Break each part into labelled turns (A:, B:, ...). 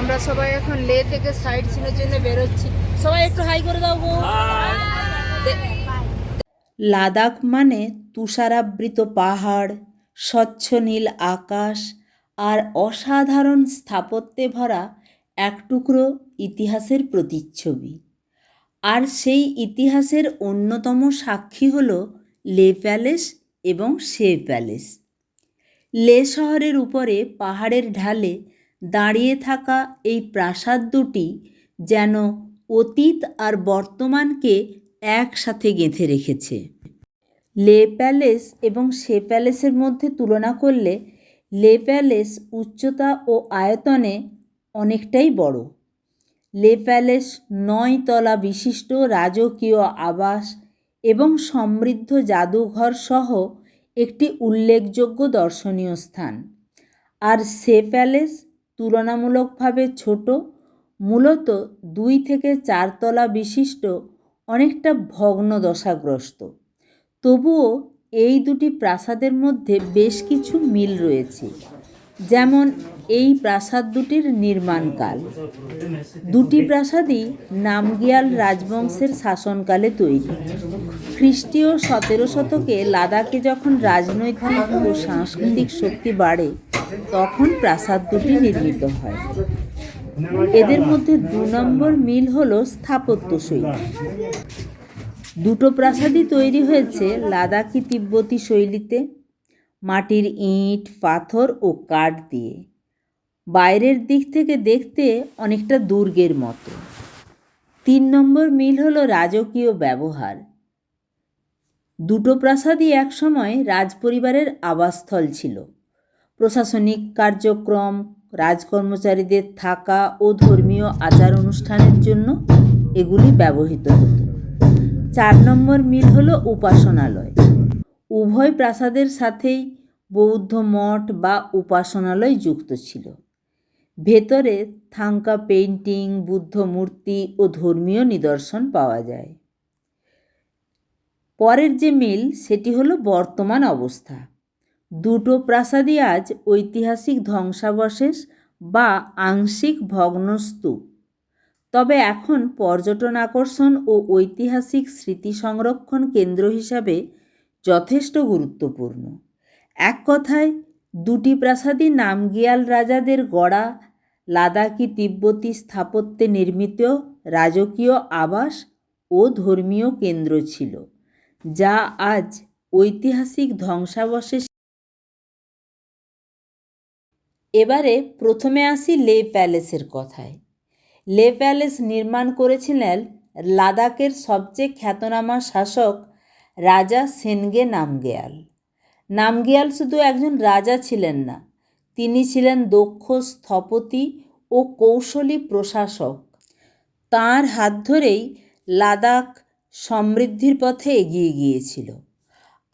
A: আমরা সবাই এখন লে থেকে সাইড সিনের জন্য বেরোচ্ছি। সবাই একটু হাই করে দাও
B: লাদাখ মানে তুষারাবৃত পাহাড় স্বচ্ছ নীল আকাশ আর অসাধারণ স্থাপত্যে ভরা এক টুকরো ইতিহাসের প্রতিচ্ছবি। আর সেই ইতিহাসের অন্যতম সাক্ষী হল লে প্যালেস এবং শে প্যালেস। লে শহরের উপরে পাহাড়ের ঢালে দাঁড়িয়ে থাকা এই প্রাসাদ দুটি যেন অতীত আর বর্তমানকে একসাথে গেঁথে রেখেছে। লে প্যালেস এবং সে প্যালেসের মধ্যে তুলনা করলে লে প্যালেস উচ্চতা ও আয়তনে অনেকটাই বড়। লে প্যালেস নয় তলা বিশিষ্ট রাজকীয় আবাস এবং সমৃদ্ধ জাদুঘর সহ একটি উল্লেখযোগ্য দর্শনীয় স্থান। আর সে প্যালেস তুলনামূলকভাবে ছোট, মূলত দুই থেকে চারতলা বিশিষ্ট, অনেকটা ভগ্ন দশাগ্রস্ত তবুও এই দুটি প্রাসাদের মধ্যে বেশ কিছু মিল রয়েছে। যেমন এই প্রাসাদ দুটির নির্মাণকাল দুটি প্রাসাদই নামগিয়াল রাজবংশের শাসনকালে তৈরি। খ্রিস্টীয় সতেরো শতকে লাদাখে যখন রাজনৈতিক ও সাংস্কৃতিক শক্তি বাড়ে তখন প্রাসাদ দুটি নির্মিত হয়। এদের মধ্যে দু নম্বর মিল হলো স্থাপত্য শৈলী। দুটো প্রাসাদই তৈরি হয়েছে লাদাখি তিব্বতী শৈলীতে, মাটির ইট, পাথর ও কাঠ দিয়ে। বাইরের দিক থেকে দেখতে অনেকটা দুর্গের মতো। তিন নম্বর মিল হলো রাজকীয় ব্যবহার। দুটো প্রাসাদই একসময় রাজপরিবারের আবাসস্থল ছিল। প্রশাসনিক কার্যক্রম, রাজকর্মচারীদের থাকা ও ধর্মীয় আচার অনুষ্ঠানের জন্য এগুলি ব্যবহৃত হতো। চার নম্বর মিল হল উপাসনালয়। উভয় প্রাসাদের সাথেই বৌদ্ধ মঠ বা উপাসনালয় যুক্ত ছিল। ভেতরে থাঙ্কা পেইন্টিং, বুদ্ধ মূর্তি ও ধর্মীয় নিদর্শন পাওয়া যায়। পরের যে মিল, সেটি হলো বর্তমান অবস্থা। দুটো প্রাসাদই আজ ঐতিহাসিক ধ্বংসাবশেষ বা আংশিক ভগ্নস্তূপ। তবে এখন পর্যটন আকর্ষণ ও ঐতিহাসিক স্মৃতি সংরক্ষণ কেন্দ্র হিসাবে যথেষ্ট গুরুত্বপূর্ণ। এক কথায়, দুটি প্রাসাদই নামগিয়াল রাজাদের গড়া, লাদাখি তিব্বতী স্থাপত্যে নির্মিত রাজকীয় আবাস ও ধর্মীয় কেন্দ্র ছিল, যা আজ ঐতিহাসিক ধ্বংসাবশেষ এবারে প্রথমে আসি লে প্যালেসের কথায়। লে প্যালেস নির্মাণ করেছিলেন লাদাখের সবচেয়ে খ্যাতনামা শাসক রাজা সেনগে নামগেয়াল। নামগেয়াল শুধু একজন রাজা ছিলেন না, তিনি ছিলেন দক্ষ, স্থপতি ও কৌশলী প্রশাসক। তাঁর হাত ধরেই লাদাখ সমৃদ্ধির পথে এগিয়ে গিয়েছিল।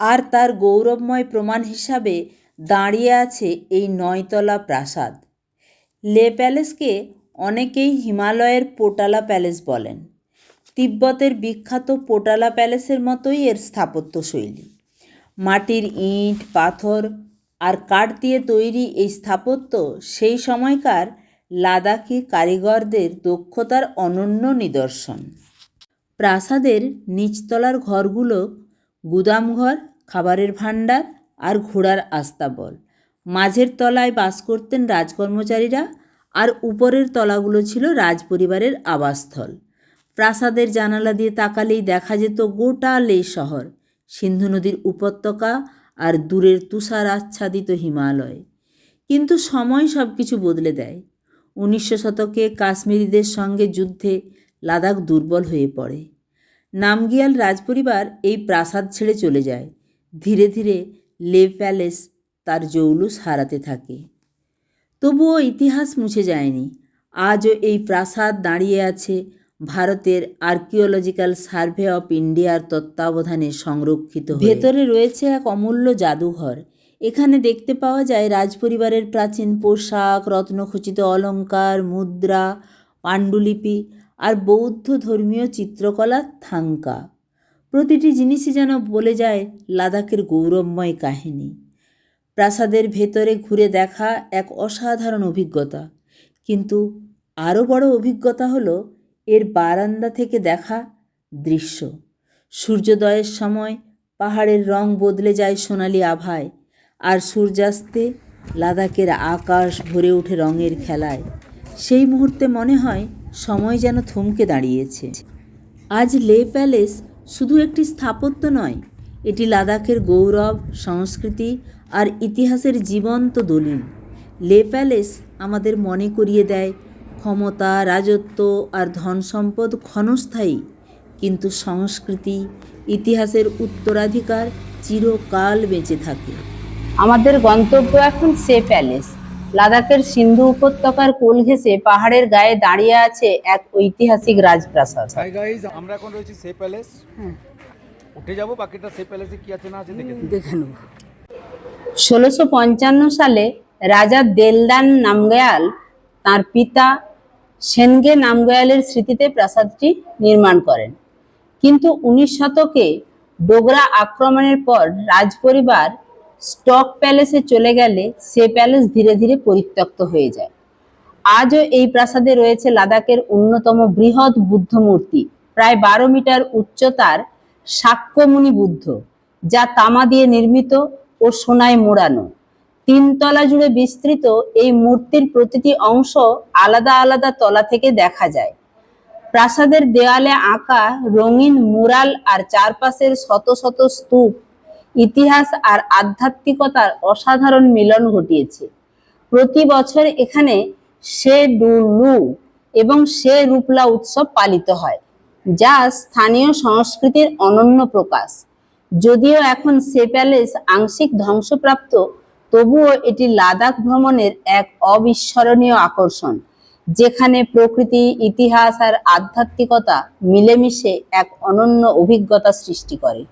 B: আর তার গৌরবময় প্রমাণ হিসাবে দাঁড়িয়ে আছে এই নয়তলা প্রাসাদ। লে প্যালেসকে অনেকেই হিমালয়ের পোটালা প্যালেস বলেন। তিব্বতের বিখ্যাত পোটালা প্যালেসের মতোই এর স্থাপত্যশৈলী। মাটির ইট, পাথর আর কাঠ দিয়ে তৈরি এই স্থাপত্য সেই সময়কার লাদাখি কারিগরদের দক্ষতার অনন্য নিদর্শন। প্রাসাদের নিচতলার ঘরগুলো গুদামঘর, খাবারের ভাণ্ডার আর ঘোড়ার আস্তাবল মাঝের তলায় বাস করতেন রাজকর্মচারীরা আর উপরের তলাগুলো ছিল রাজপরিবারের আবাসস্থল। প্রাসাদের জানালা দিয়ে তাকালেই দেখা যেত গোটা লে শহর, সিন্ধু নদীর উপত্যকা আর দূরের তুষার আচ্ছাদিত হিমালয়। কিন্তু সময় সব কিছু বদলে দেয়। উনিশশো শতকে কাশ্মীরিদের সঙ্গে যুদ্ধে লাদাখ দুর্বল হয়ে পড়ে। নামগিয়াল রাজপরিবার এই প্রাসাদ ছেড়ে চলে যায়। ধীরে ধীরে লে প্যালেস তার জৌলুস হারাতে থাকে। তবুও ইতিহাস মুছে যায়নি। আজও এই প্রাসাদ দাঁড়িয়ে আছে ভারতের আর্কিওলজিক্যাল সার্ভে অফ ইন্ডিয়ার তত্ত্বাবধানে সংরক্ষিত ভেতরে রয়েছে এক অমূল্য জাদুঘর। এখানে দেখতে পাওয়া যায় রাজপরিবারের প্রাচীন পোশাক, রত্নখচিত অলংকার, মুদ্রা, পাণ্ডুলিপি আর বৌদ্ধ ধর্মীয় চিত্রকলা থাঙ্কা। প্রতিটি জিনিসই যেন বলে যায় লাদাখের গৌরবময় কাহিনী। প্রাসাদের ভেতরে ঘুরে দেখা এক অসাধারণ অভিজ্ঞতা। কিন্তু আরও বড় অভিজ্ঞতা হলো এর বারান্দা থেকে দেখা দৃশ্য। সূর্যোদয়ের সময় পাহাড়ের রং বদলে যায় সোনালি আভায়, আর সূর্যাস্তে লাদাখের আকাশ ভরে ওঠে রঙের খেলায়। সেই মুহূর্তে মনে হয় সময় যেন থমকে দাঁড়িয়েছে। আজ লে প্যালেস শুধু একটি স্থাপত্য নয়, এটি লাদাখের গৌরব, সংস্কৃতি আর ইতিহাসের জীবন্ত দলিল। লে প্যালেস আমাদের মনে করিয়ে দেয় ক্ষমতা, রাজত্ব আর ধন সম্পদ ক্ষণস্থায়ী, কিন্তু সংস্কৃতি, ইতিহাসের উত্তরাধিকার চিরকাল বেঁচে থাকে।
C: আমাদের গন্তব্য এখন সে প্যালেস। লাদাখের সিন্ধু উপত্যকার কোল ঘেঁষে পাহাড়ের গায়ে দাঁড়িয়ে আছে এক ঐতিহাসিক রাজপ্রাসাদ।
D: হাই গাইজ আমরা এখন রয়েছি সে প্যালেস উঠে যাব বাকিটা সে প্যালেসে কি আছে না আছে দেখে
A: দেখে নেব।
C: ষোলোশো পঞ্চান্ন সালে রাজা দেলদান নামগয়াল তার পিতা সেনগে নামগয়ালের স্মৃতিতে প্রাসাদটি নির্মাণ করেন। কিন্তু উনিশ শতকে ডোগরা আক্রমণের পর রাজপরিবার স্টক প্যালেসে চলে গেলে সে প্যালেস ধীরে ধীরে পরিত্যক্ত হয়ে যায়। আজও এই প্রাসাদে রয়েছে লাদাখের অন্যতম বৃহৎ বুদ্ধ মূর্তি, প্রায় বারো মিটার উচ্চতার শাক্যমুনি বুদ্ধ, যা তামা দিয়ে নির্মিত ও সোনায় মোড়ানো। তিনতলা জুড়ে বিস্তৃত এই মূর্তির প্রতিটি অংশ আলাদা আলাদা তলা থেকে দেখা যায়। প্রাসাদের দেওয়ালে আঁকা রঙিন মুরাল আর চারপাশের শত শত স্তূপ ইতিহাস আর আধ্যাত্মিকতার অসাধারণ মিলন ঘটিয়েছে। প্রতি বছর এখানে সে ডুলু এবং সে রূপলা উৎসব পালিত হয়, যা স্থানীয় সংস্কৃতির অনন্য প্রকাশ। যদিও এখন সে প্যালেস আংশিক ধ্বংসপ্রাপ্ত, তবুও এটি লাদাখ ভ্রমণের এক অবিস্মরণীয় আকর্ষণ, যেখানে প্রকৃতি, ইতিহাস আর আধ্যাত্মিকতা মিলেমিশে এক অনন্য অভিজ্ঞতা সৃষ্টি করে।